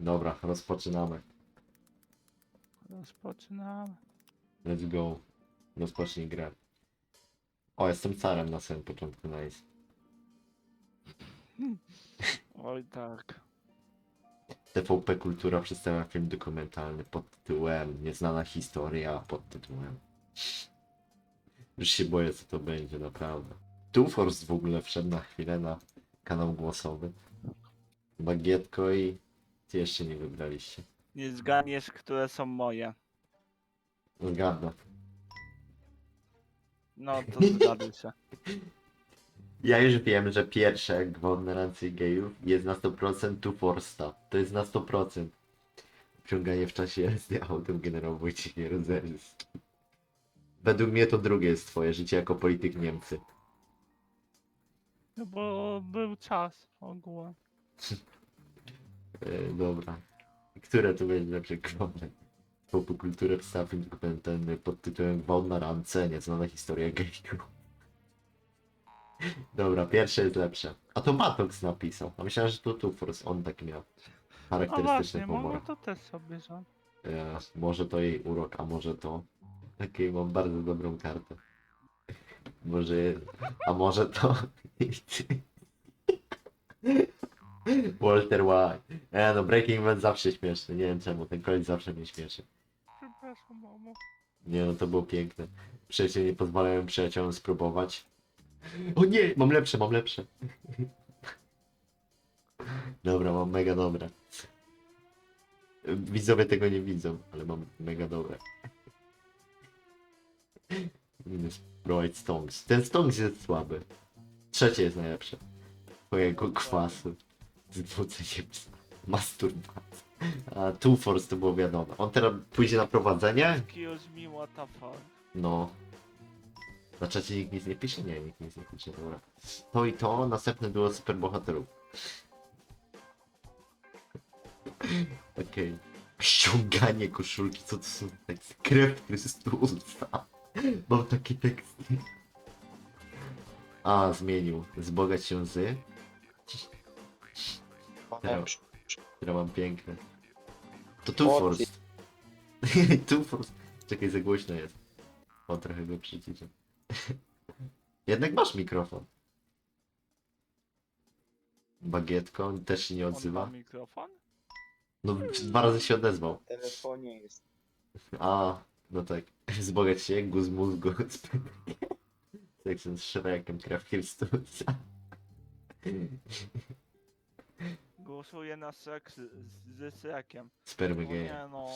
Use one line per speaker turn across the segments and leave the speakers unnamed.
Dobra, rozpoczynamy.
Rozpoczynamy.
Let's go. Rozpocznij grę. O, jestem carem na samym początku, nice.
Oj tak.
TVP Kultura przedstawia film dokumentalny pod tytułem Nieznana historia pod tytułem. Już się boję co to będzie, naprawdę. Tu Force w ogóle wszedł na chwilę na kanał głosowy. Bagietko i ty jeszcze nie wybraliście.
Nie zgadniesz, które są moje.
Zgadnę.
No to zgaduj się.
Ja już wiem, że pierwsze gwałt na gejów jest na 100% tu Forsta. To jest na 100%. Wciąganie w czasie jazdy autem generał Wojciech Jerozelis. Według mnie to drugie jest twoje życie jako polityk Niemcy.
No bo był czas ogółem.
E, dobra. Które tu będzie lepsze gwałty? Popkulturę wstaw film dokumentalny pod tytułem Gwałt na rance, nieznana historia gejów. Dobra, pierwsze jest lepsze. A to Matox napisał. A myślałem, że to tu Force on tak miał.
A
Charakterystyczny
właśnie,
humor.
mogę to też sobie rząd.
E, może to jej urok, a może to. Takiej mam bardzo dobrą kartę. Może. A może to. Walter White. E, no Breaking Bad zawsze śmieszny. Nie wiem czemu, ten koleś zawsze mnie śmieszy.
Przepraszam, mamo.
Nie no, to było piękne. Przyjaciele nie pozwalają przyjaciołom spróbować. O nie, mam lepsze, mam lepsze. Dobra, mam mega dobre. Widzowie tego nie widzą, ale mam mega dobre. Bright Stonks. Ten Stonks jest słaby. Trzecie jest najlepsze. Twojego kwasu. Zwrócenie psa. Masturbacja. A Two Force to było wiadomo. On teraz pójdzie na prowadzenie, no. Na czacie nikt nic nie pisze? Nie, nikt nic nie pisze, dobra. To i to, następne było superbohaterów. Okej. Ściąganie koszulki, co to są tak krew Chrystusa. Mam takie teksty. A, zmienił. Zbogać się z... Teraz, teraz mam piękne. To Two Force. Two Force. Czekaj, za głośno jest. O, trochę go przyciszę. Jednak masz mikrofon. Bagietko, on też się nie
On ma
odzywa.
mikrofon?
No, dwa razy się odezwał.
W telefonie jest.
A, no tak. Zbogać się, guz mózgu. Seksen z Shrekiem, krew Chrystusa.
Głosuję na seks z, ze O
geja.
nie no.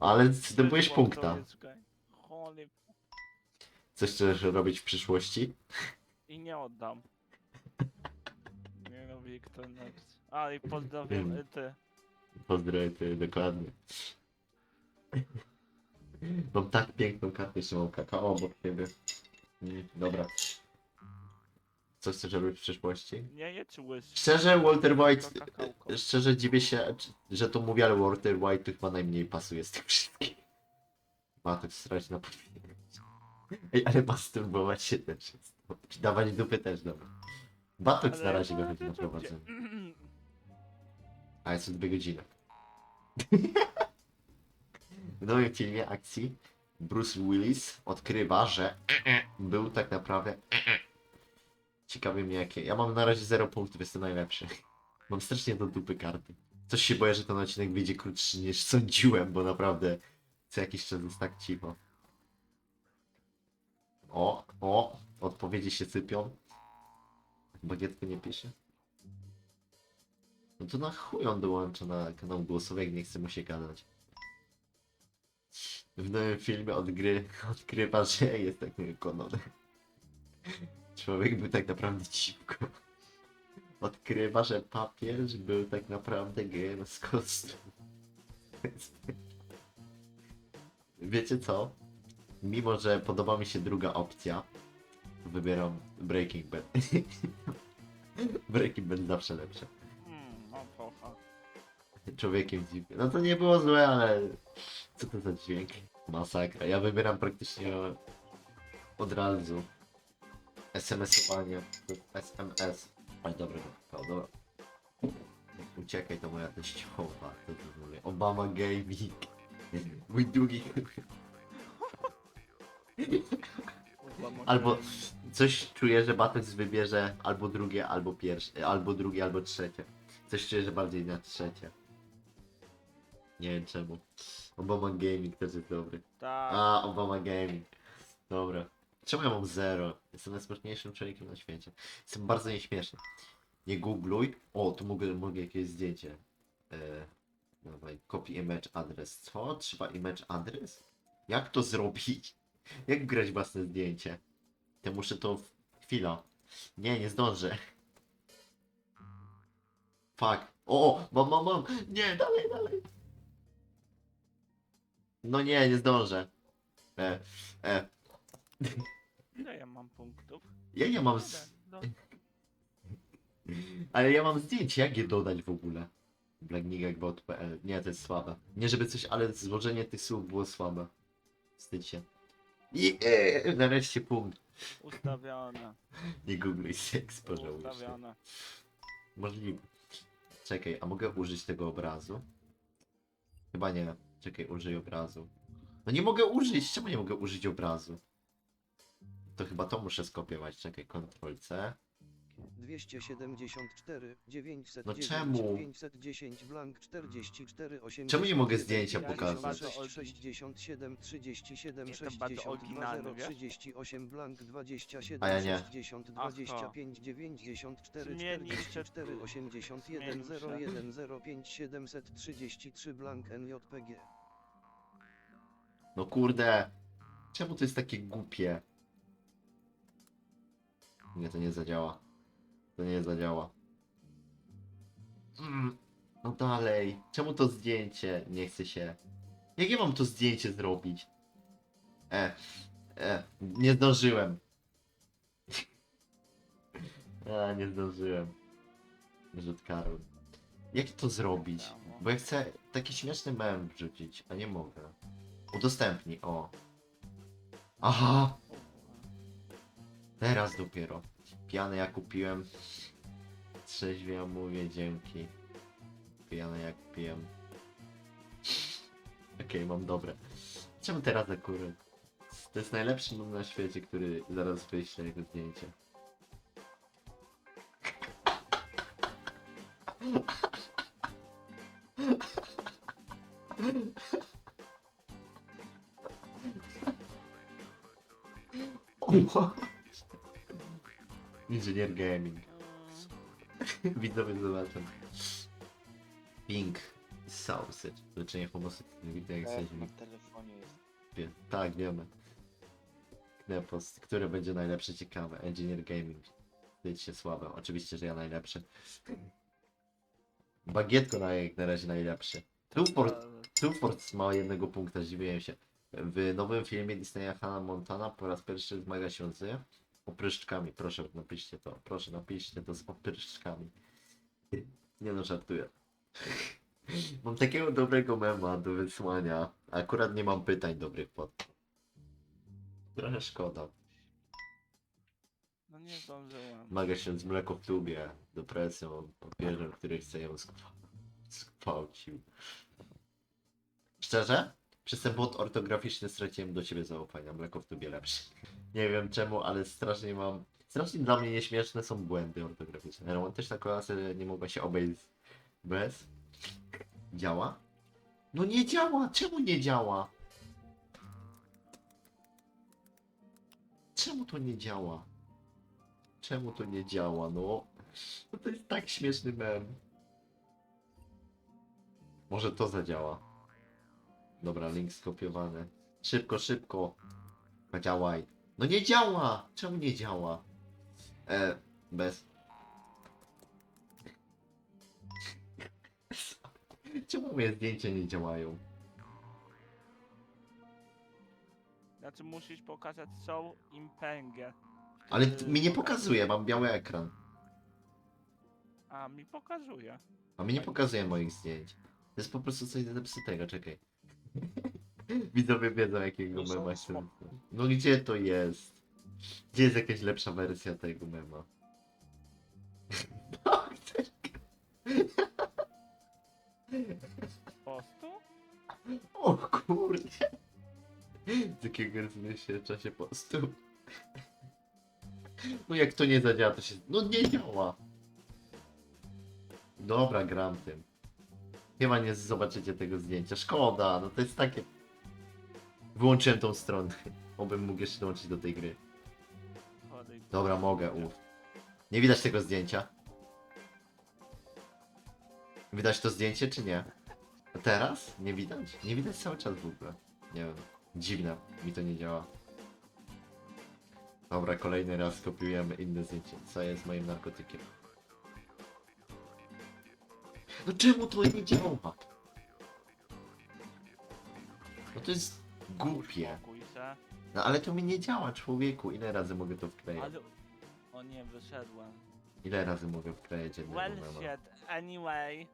Ale
to
punkta.
jest gej. Holy...
Co chcesz robić w przyszłości?
I nie oddam. Nie no, Wiktor next. A i pozdrawiam y, ty.
Pozdrawiam cię dokładnie. Mam tak piękną kartę, jeszcze mam kakao obok ciebie. Mm, Dobra. Co chcesz robić w przyszłości?
Nie jedz łys.
Szczerze, Walter White,
kakałko.
szczerze dziwię się, że to mówię, ale Walter White to chyba najmniej pasuje z tych wszystkich. Ma to strać na podwórku. Ej, ale masturbować się też jest. Dawać dupy też, dobra. Batox na
Ale
razie
no,
wychodzi
to
na prowadzenie. A jest dwie godziny. W nowym filmie akcji Bruce Willis odkrywa, że był tak naprawdę. Ciekawe mnie jakie. Ja mam na razie 0 punktów, jestem najlepszy. Mam strasznie do dupy karty. Coś się boję, że ten odcinek wyjdzie krótszy niż sądziłem, bo naprawdę co jakiś czas jest tak cicho. O, o, odpowiedzi się sypią. Bagietko nie pisze. No to na chuj on dołącza na kanał głosowy, jak nie chce mu się gadać. W nowym filmie odgry, odkrywa, że jest takim Conor. Człowiek był tak naprawdę dziwką. Odkrywa, że papież był tak naprawdę gejem z kostu. Wiecie co? Mimo, że podoba mi się druga opcja, wybieram Breaking Bad. Breaking Bad zawsze lepsze.
Hmm, no
człowiekiem dziwnym. No to nie było złe, ale co to za dźwięk? Masakra. Ja wybieram praktycznie od razu. SMS-owanie. SMS. Ale dobra, dobra, dobra. Uciekaj, to moja teściowa. Mówię? Obama Gaming. Mój drugi... Albo coś czuję, że Batex wybierze albo drugie, albo pierwsze, albo drugie, albo trzecie. Coś czuję, że bardziej na trzecie. Nie wiem czemu. Obama Gaming też jest dobry.
Tak.
A, Obama Gaming. Dobra. Czemu ja mam zero? Jestem najsmutniejszym człowiekiem na świecie. Jestem bardzo nieśmieszny. Nie googluj. O, tu mogę, mogę jakieś zdjęcie. E, dawaj, copy image adres. Co? Trzeba image adres? Jak to zrobić? Jak grać własne zdjęcie? Ja muszę to... w- Chwila. Nie, nie zdążę. Fuck. O, mam, mam, mam. Nie, dalej, dalej. No nie, nie zdążę. E, e.
Ile ja mam punktów?
Ja nie mam... Z...
Jeden, no.
Ale ja mam zdjęcie, jak je dodać w ogóle? Blacknigagwot.pl Nie, to jest słabe. Nie żeby coś, ale złożenie tych słów było słabe. Wstydź się. I, e, nareszcie punkt.
Ustawione.
Nie googluj seks, pożałujesz. się.
Ustawione.
Możliwe. Czekaj, a mogę użyć tego obrazu? Chyba nie. Czekaj, użyj obrazu. No nie mogę użyć, czemu nie mogę użyć obrazu? To chyba to muszę skopiować. Czekaj, Ctrl C.
274 909
No czemu?
510 blank 44 80
Czemu nie mogę zdjęcia
Ja
pokazać?
się bardzo
67 37
Jestem bardzo
62
oryginalny, wiesz?
38 blank 27
A ja nie.
60
Aha.
25 94
Zmienisz się
44
tu.
81
Zmienisz się.
01 05 733 blank NJPG
No kurde. Czemu to jest takie głupie? Nie, to nie zadziała. To nie zadziała. Mm, no dalej. Czemu to zdjęcie nie chce się? Jak ja mam to zdjęcie zrobić? E, e, nie zdążyłem. A, nie zdążyłem. Rzut karły. Jak to zrobić? Bo ja chcę taki śmieszny mem wrzucić, a nie mogę. Udostępnij, o. Aha! Teraz dopiero. Pijany ja kupiłem. Trzeźwie mówię dzięki. Pijany jak pijem. Okej, mam dobre. Czemu teraz akurat? To jest najlepszy numer na świecie, który zaraz wyślę jego zdjęcie. Inżynier gaming. Widzowie zobaczą. Pink sausage. Leczenie homoseksualnych. Widzę jak
Tak,
jesteś
na telefonie jest.
Wie- Tak, wiemy. Knepos, które będzie najlepsze, ciekawe. Engineer Gaming. Wstydź się słabe. Oczywiście, że ja najlepszy. Bagietko na, jak na razie najlepszy. Tufort, Tufort ma jednego punkta, zdziwiłem się. W nowym filmie Disneya Hannah Montana po raz pierwszy zmaga się z opryszczkami. Proszę, napiszcie to. Proszę, napiszcie to z opryszczkami. Nie no, żartuję. Mam takiego dobrego mema do wysłania. Akurat nie mam pytań dobrych pod. Trochę szkoda.
No nie zdążyłem.
Maga się z mleko w tubie, depresją, papieżem, który chce ją skwa- skwałcił. Szczerze? Przez ten błąd ortograficzny straciłem do ciebie zaufania. Mleko w tubie lepsze. Nie wiem czemu, ale strasznie mam... Strasznie dla mnie nieśmieszne są błędy ortograficzne. Romantyczna kolacja nie mogła się obejść bez... Działa? No nie działa! Czemu nie działa? Czemu to nie działa? Czemu to nie działa, no? No to jest tak śmieszny mem. Może to zadziała. Dobra, link skopiowany. Szybko, szybko. No Działaj. No nie działa! Czemu nie działa? E, bez. Czemu moje zdjęcia nie działają?
Znaczy musisz pokazać show impengę.
Ale
Yy,
t- mi nie pokazuje, mam biały ekran.
A, mi pokazuje.
A mi nie pokazuje moich zdjęć. To jest po prostu coś zepsutego, czekaj. Widzowie wiedzą jakiego
są
mema chcę. No gdzie to jest? Gdzie jest jakaś lepsza wersja tego mema? No, chcesz-
Postu?
O kurde. Z jakiego się w czasie postu. No jak to nie zadziała, to się... No nie działa. Dobra, gram tym. Chyba nie zobaczycie tego zdjęcia. Szkoda, no to jest takie... Wyłączyłem tą stronę. Obym mógł jeszcze dołączyć do tej gry. Dobra, mogę, uff. Nie widać tego zdjęcia? Widać to zdjęcie, czy nie? A teraz? Nie widać? Nie widać cały czas w ogóle. Nie wiem. Dziwne, mi to nie działa. Dobra, kolejny raz kopiujemy inne zdjęcie. Co jest moim narkotykiem? No czemu to nie działa? No to jest głupie. No ale to mi nie działa, człowieku. Ile razy mogę to wklejać?
Ale... O nie, wyszedłem.
Ile razy mogę wklejać jednego
Well
mema?
shit, anyway.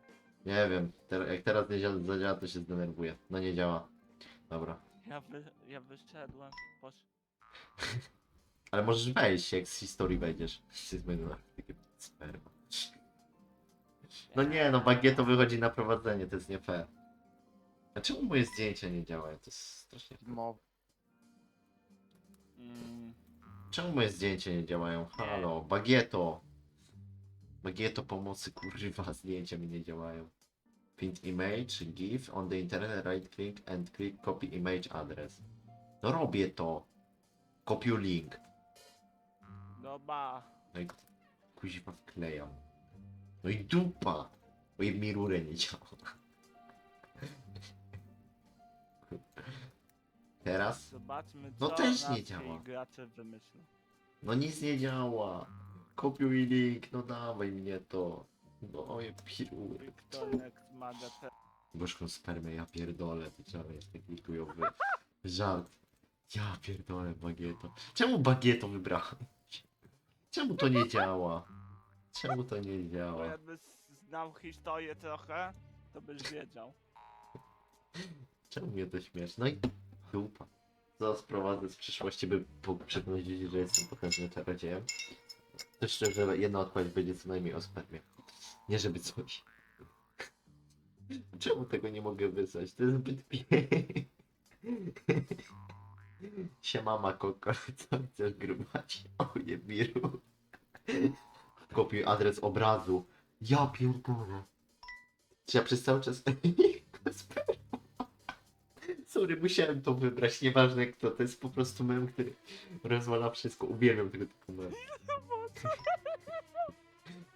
Nie wiem, ter- jak teraz nie zia- zadziała, to się zdenerwuję. No nie działa. Dobra.
Ja, wy... ja wyszedłem. Posz...
Ale możesz wejść, jak z historii wejdziesz. Się takie sperma. No nie, no bagieto wychodzi na prowadzenie, to jest nie fair. A czemu moje zdjęcia nie działają? To jest strasznie...
Mow. Mm,
Czemu moje zdjęcia nie działają? Halo, bagieto! Bagieto pomocy, kurwa, zdjęcia mi nie działają. Print image, GIF, on the internet, right click and click copy image address. No robię to. Kopiuj link.
dobra.
No i kuźwa wklejam. No i dupa! Bo i mi rurę nie działa. Teraz?
Zobaczmy,
No
co
też nie
nasi
działa.
gracze wymyślą.
No nic nie działa. Kopiuj link, no dawaj mnie to. No oje pirury.
Wiktorek ma.
Gorzką spermę, ja pierdolę, trzeba jest taki chujowy żart. Ja pierdolę bagieto. Czemu bagieto wybrałem? Czemu to nie działa? Czemu to nie
Bo
działa?
jakbyś znał historię trochę, to byś wiedział.
Czemu mnie to śmiesz? No i dupa. Co sprowadzę z przyszłości, by po- przekonać że jestem potężnym czarodziejem? To szczerze, jedna odpowiedź będzie co najmniej o spermie. Nie żeby coś. Czemu tego nie mogę wysłać? To jest zbyt piękne. Siema Makoko, co chcesz grubać? Oje biru. Kopiuj adres obrazu. Ja pierdolę. Czy ja przez cały czas... Sorry, musiałem to wybrać, nieważne kto, to jest po prostu mem, który rozwala wszystko. Uwielbiam tego typu mem.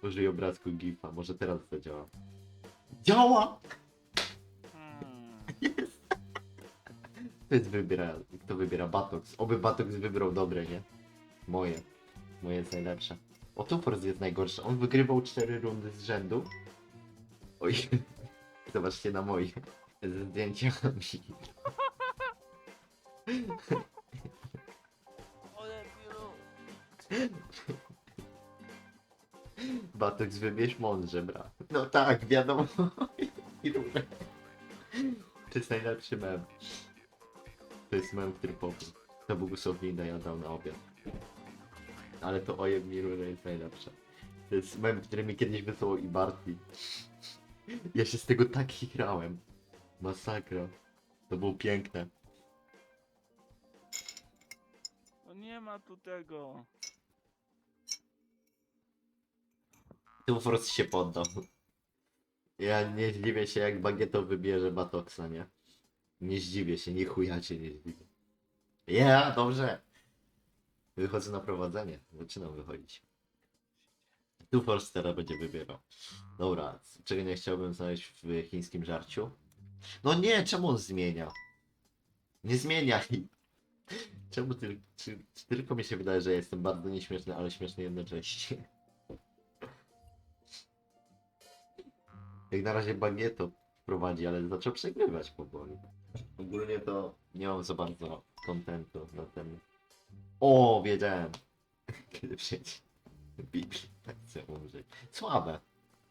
Użyj obrazku gifa, może teraz zadziała. Działa!
Hmm.
Kto jest wybiera, kto wybiera Batox? Oby Batox wybrał dobre, nie? Moje. Moje jest najlepsze. O, Tupors jest najgorszy. On wygrywał 4 rundy z rzędu. Oj, zobaczcie na moje. Ze zdjęciami.
Ale biuro.
Batox wybierz mądrze, bra. No tak, wiadomo. Irurę. To jest najlepszy mem. To jest mem, który popił. To błogosławinę ja dał na obiad. Ale to ojem Mirurę jest najlepsze. To jest mem, który mi kiedyś wysłał i Bartli. Ja się z tego tak chichrałem. Masakra. To było piękne.
Nie ma tu tego.
Tu Frost się poddał. Ja nie zdziwię się jak Bagieto wybierze Batoksa, nie? Nie zdziwię się, nie chuja cię nie zdziwię. Ja, dobrze. Wychodzę na prowadzenie. Zaczynam wychodzić. Tu Force teraz będzie wybierał. Dobra, czego nie chciałbym znaleźć w chińskim żarciu? No nie, czemu on zmienia? Nie zmieniaj! Czemu ty, czy, czy tylko mi się wydaje, że jestem bardzo nieśmieszny, ale śmieszny jednocześnie? Jak na razie Bagieto prowadzi, ale zaczął przegrywać powoli. Ogólnie to nie mam za bardzo kontentu na ten. O, wiedziałem. Kiedy przejdzie Biblii, tak chcę umrzeć. Słabe.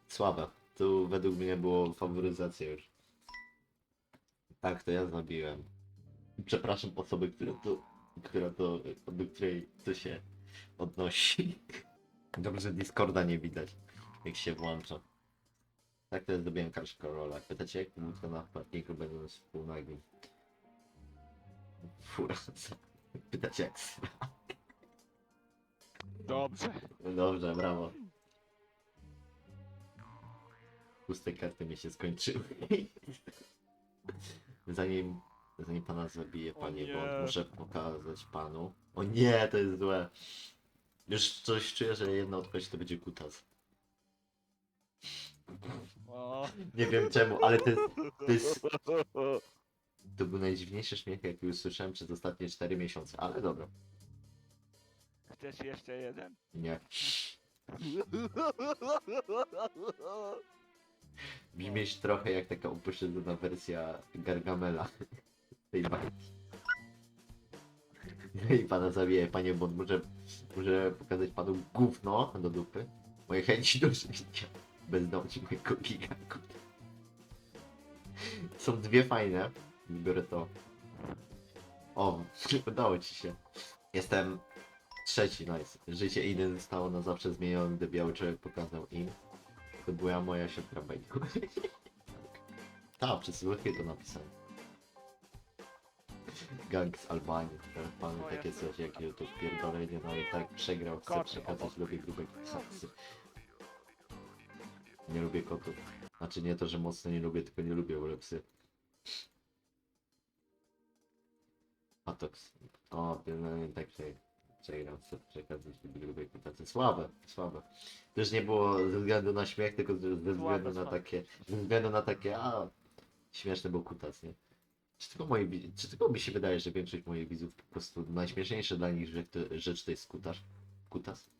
Słabe. Tu według mnie było faworyzacja już. Tak, to ja zabiłem. Przepraszam osobę, która to, która to, do której to się odnosi. Dobrze, że Discorda nie widać, jak się włącza. Tak to zdobyłem karszkę rola. Pytacie jak wódka na parkingu będąc półnagim. Fura. Pytacie jak.
Dobrze.
Dobrze, brawo. Puste karty mi się skończyły. zanim, zanim pana zabije, panie
nie.
Bond, muszę pokazać panu. O nie, to jest złe. Już coś czuję, że jedna odpowiedź to będzie kutas.
O.
Nie wiem czemu, ale to jest, to jest... To był najdziwniejszy śmiech, jaki usłyszałem przez ostatnie 4 miesiące, ale dobra.
Chcesz jeszcze jeden?
Nie. Brzmisz trochę jak taka upośledzona wersja Gargamela bajki. No i pana zabije, panie Bond, muszę, muszę pokazać panu gówno do dupy. Moje chęci do życia. Bezdomni mojego gigantu. Są dwie fajne. Biorę to. O, udało ci się. Jestem trzeci, nice. Życie inny zostało na zawsze zmienione, gdy biały człowiek pokazał im. To była moja siostra bajku. Tak, przez to napisałem. Gang z Albanii. Teraz Mamy takie coś jak YouTube pierdolenie, no i tak przegrał, chcę
Kot
przekazać, lubię grube psy. Nie lubię kotów. Znaczy nie to, że mocno nie lubię, tylko nie lubię, wolę psy. Atox. O, no, tak się przegrał, chcę przekazać lubię grube kotacje. Słabe, słabe. Też nie było ze względu na śmiech, tylko ze ze względu na
słabe.
takie, ze względu na takie, a śmieszne był kutas, nie? Czy tylko, wi- czy tylko mi się wydaje, że większość moich widzów po prostu najśmieszniejsze dla nich rzecz to, rzecz to jest kutas? Kutas?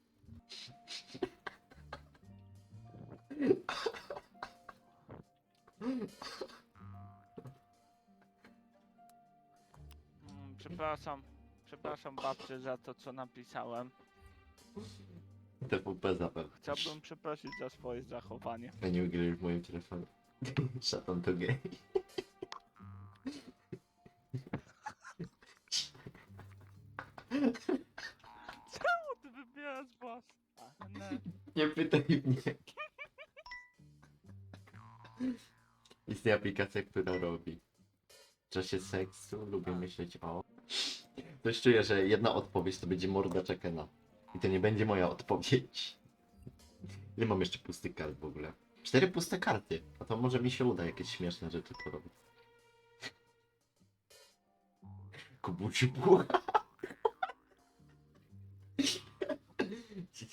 Mm, Przepraszam. Przepraszam babcię za to, co napisałem.
TVP zapewne.
Chciałbym przeprosić za swoje zachowanie.
A nie ugrali w moim telefonie. Szatan to gej.
Nie.
Pytaj mnie. Istnieje aplikacja, która robi. W czasie seksu lubię myśleć o... Coś czuję, że jedna odpowiedź to będzie morda Czekena. I to nie będzie moja odpowiedź. Nie mam jeszcze pustych kart w ogóle. Cztery puste karty. A to może mi się uda jakieś śmieszne rzeczy porobić. Kubusiu bucha.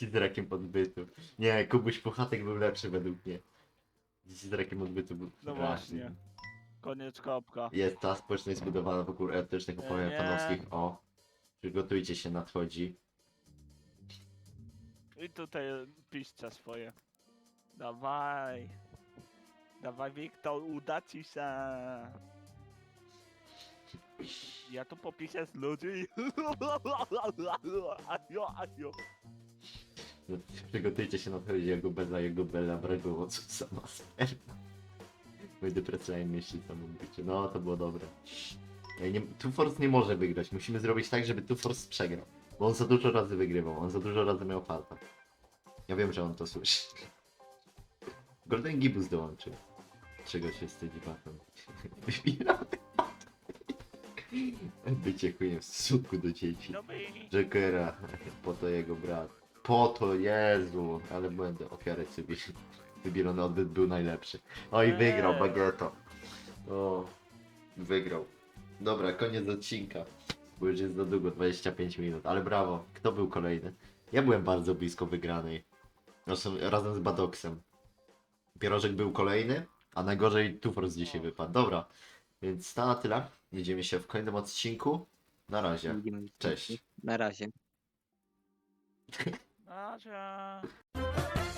Dzieci z rakiem odbytu. Nie, Kubuś Puchatek był lepszy według mnie. Z rakiem odbytu był
No
straszny.
właśnie. Koniec kropka.
Jest ta społeczność zbudowana wokół erotycznych opowieść
Nie.
fanowskich. O, przygotujcie się, nadchodzi.
I tutaj piszcie swoje. Dawaj. Dawaj Wiktor, uda ci się. Ja tu popiszę z ludzi. Ajo, ajo.
Przygotujcie się, nadchodzi jego bela, jego bela, brakowało co sama sperma. Mój depresja myśli samobójcze. No, to było dobre. Ej, Nie, Two Force nie może wygrać. Musimy zrobić tak, żeby Two Force przegrał. Bo on za dużo razy wygrywał, on za dużo razy miał farta. Ja wiem, że on to słyszy. Golden Gibbus dołączył. Czego się wstydzi Batman? Wybieramy. Bycie chujem w stosunku do dzieci. Jokera, po to jego brat. Po to, Jezu, ale błędy, ofiarę sobie. Wybierany odbyt był najlepszy. Oj, wygrał
Eee.
Bageto. O, wygrał. Dobra, koniec odcinka. Bo już jest za długo, 25 minut, ale brawo. Kto był kolejny? Ja byłem bardzo blisko wygranej. Zresztą razem z Badoksem. Pierożek był kolejny, a najgorzej Tufors dzisiaj wypadł. Dobra, więc to na tyle. Widzimy się w kolejnym odcinku. Na razie. Cześć.
Na razie.
Na razie.